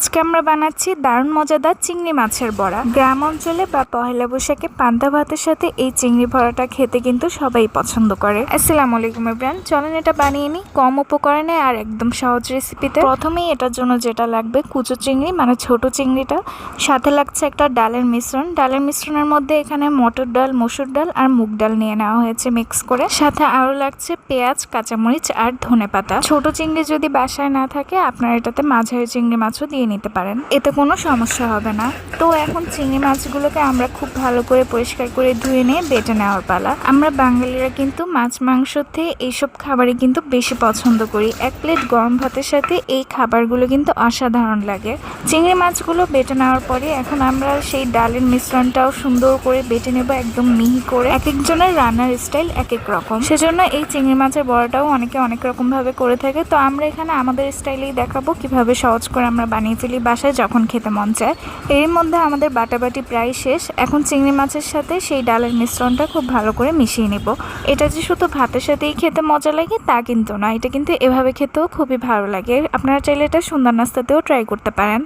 আজকে আমরা বানাচ্ছি দারুণ মজাদার চিংড়ি মাছের বড়া। গ্রাম অঞ্চলে বা পহেলা বৈশাখে পান্তা ভাতের সাথে এই চিংড়ি ভরাটা খেতে কিন্তু সবাই পছন্দ করে। আসসালামু আলাইকুম ইব্রান চলেন এটা বানিয়ে নিই কম উপকরণে আর একদম সহজ রেসিপিতে প্রথমেই এটার জন্য যেটা লাগবে কুচো চিংড়ি মানে ছোট চিংড়িটা। সাথে লাগছে একটা ডালের মিশ্রণ। ডালের মিশ্রণের মধ্যে এখানে মটর ডাল, মসুর ডাল আর মুগ ডাল নিয়ে নেওয়া হয়েছে মিক্স করে। সাথে আরও লাগছে পেঁয়াজ, কাঁচামরিচ আর ধনে পাতা ছোট চিংড়ি যদি বাসায় না থাকে, আপনারা এটাতে মাঝারি চিংড়ি মাছও দিয়ে নিতে পারেন। এতে কোনো সমস্যা হবে না। তো এখন চিংড়ি মাছগুলোকে আমরা খুব ভালো করে পরিষ্কার করে ধুয়ে নিয়ে বেটে নেওয়ার পালা। আমরা বাঙালিরা কিন্তু মাছ মাংস থেকে এইসব খাবারই কিন্তু বেশি পছন্দ করি। এক প্লেট গরম ভাতের সাথে এই খাবারগুলো কিন্তু অসাধারণ লাগে। চিংড়ি মাছগুলো বেটে নেওয়ার পরে এখন আমরা সেই ডালের মিশ্রণটাও সুন্দর করে বেটে নেব একদম মিহি করে। এক একজনের রান্নার স্টাইল এক এক রকম। সেজন্য এই চিংড়ি মাছের বড়াটাও অনেকে অনেক রকমভাবে করে থাকে। তো আমরা এখানে আমাদের স্টাইলেই দেখাবো কীভাবে সহজ করে আমরা বানিয়ে ফেলি বাসায় যখন খেতে মন চায়, এর মধ্যে আমাদের বাটাবাটি প্রায় শেষ। এখন চিংড়ি মাছের সাথে সেই ডালের মিশ্রণটা খুব ভালো করে মিশিয়ে নেব। এটা যে শুধু ভাতের সাথেই খেতে মজা লাগে, তা কিন্তু না। এটা কিন্তু এভাবে খেতেও খুবই ভালো লাগে। আপনারা চাইলে এটা সুন্দর নাস্তাতেও ট্রাই করতে পারেন।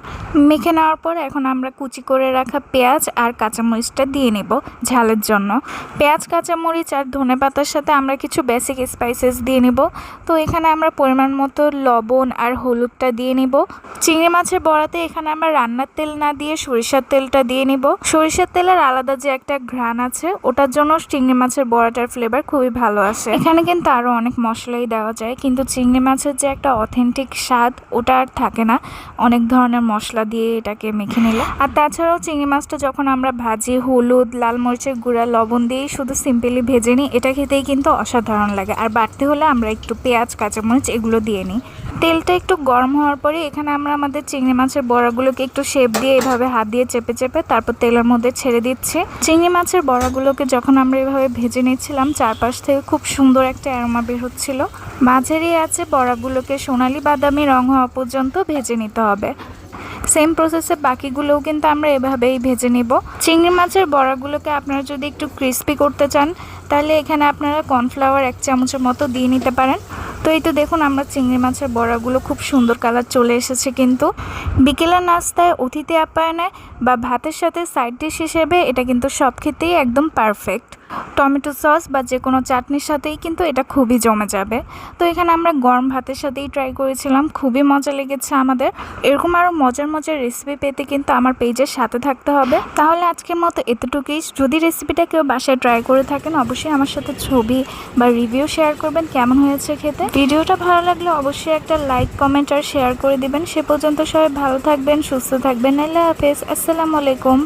মেখে নেওয়ার পর এখন আমরা কুচি করে রাখা পেঁয়াজ আর কাঁচামরিচটা দিয়ে নেব ঝালের জন্য। পেঁয়াজ, কাঁচামরিচ আর ধনে পাতার সাথে আমরা কিছু বেসিক স্পাইসেস দিয়ে নেব। তো এখানে আমরা পরিমাণ মতো লবণ আর হলুদটা দিয়ে নিব। চিংড়ি মাছের বড়াতে এখানে আমরা রান্নার তেল না দিয়ে সরিষার তেলটা দিয়ে নিব। সরিষার তেলের আলাদা যে একটা ঘ্রাণ আছে, ওটার জন্য চিংড়ি মাছের বড়াটার ফ্লেভার খুবই ভালো আসে। এখানে কিন্তু আরও অনেক মশলাই দেওয়া যায়, কিন্তু চিংড়ি মাছের যে একটা অথেন্টিক স্বাদ, ওটা আর থাকে না। অনেক ধরনের মশলা দিয়ে এটাকে মেখে নিলে। আর তাছাড়াও চিংড়ি মাছটা যখন আমরা ভাজি, হলুদ, লাল মরিচের গুঁড়া, লবণ দিয়েই শুধু সিম্পলি ভেজে নিই, এটা খেতেই কিন্তু অসাধারণ লাগে। আর বাড়তে হলে আমরা একটু পেঁয়াজ, কাঁচামরিচ এগুলো দিয়ে নিই। তেলটা একটু গরম হওয়ার পরে এখানে আমরা আমাদের চিংড়ি মাছের বড়াগুলোকে একটু শেপ দিয়ে এভাবে হাত দিয়ে চেপে চেপে তারপর তেলের মধ্যে ছেড়ে দিচ্ছি। চিংড়ি মাছের বড়াগুলোকে যখন আমরা এভাবে ভেজে নিচ্ছিলাম চারপাশ থেকে খুব সুন্দর একটা অ্যারোমা বের হচ্ছিল। মাঝেরই আছে বড়াগুলোকে সোনালি বাদামি রং হওয়া পর্যন্ত ভেজে নিতে হবে। সেম প্রসেসে বাকিগুলোও কিন্তু আমরা এভাবেই ভেজে নিব। চিংড়ি মাছের বড়াগুলোকে আপনারা যদি একটু ক্রিস্পি করতে চান, তাহলে এখানে আপনারা কর্নফ্লাওয়ার এক চামচের মতো দিয়ে নিতে পারেন। তো এই তো দেখুন, আমরা চিংড়ি মাছের বড়াগুলো খুব সুন্দর কালার চলে এসেছে কিন্তু। বিকেলের নাস্তায় অতিথি আপ্যায়নে বা ভাতের সাথে সাইড ডিশ হিসেবে এটা কিন্তু সব ক্ষেত্রেই একদম পারফেক্ট টমেটো সস বা যে কোনো চাটনির সাথেই কিন্তু এটা খুবই জমে যাবে। তো এখানে আমরা গরম ভাতের সাথেই ট্রাই করেছিলাম, খুবই মজা লেগেছে আমাদের। এরকম আরও মজার মজার রেসিপি পেতে কিন্তু আমার পেজের সাথে থাকতে হবে। তাহলে আজকের মতো এতটুকুই। যদি রেসিপিটা কেউ বাসায় ট্রাই করে থাকেন, অবশ্যই আমার সাথে ছবি বা রিভিউ শেয়ার করবেন। কেমন হয়েছে খেতে? ভিডিওটা ভালো লাগলে অবশ্যই একটা লাইক কমেন্ট আর শেয়ার করে দিবেন। সে পর্যন্ত সবাই ভালো থাকবেন, সুস্থ থাকবেন। আল্লাহ হাফেজ। আসসালামু আলাইকুম।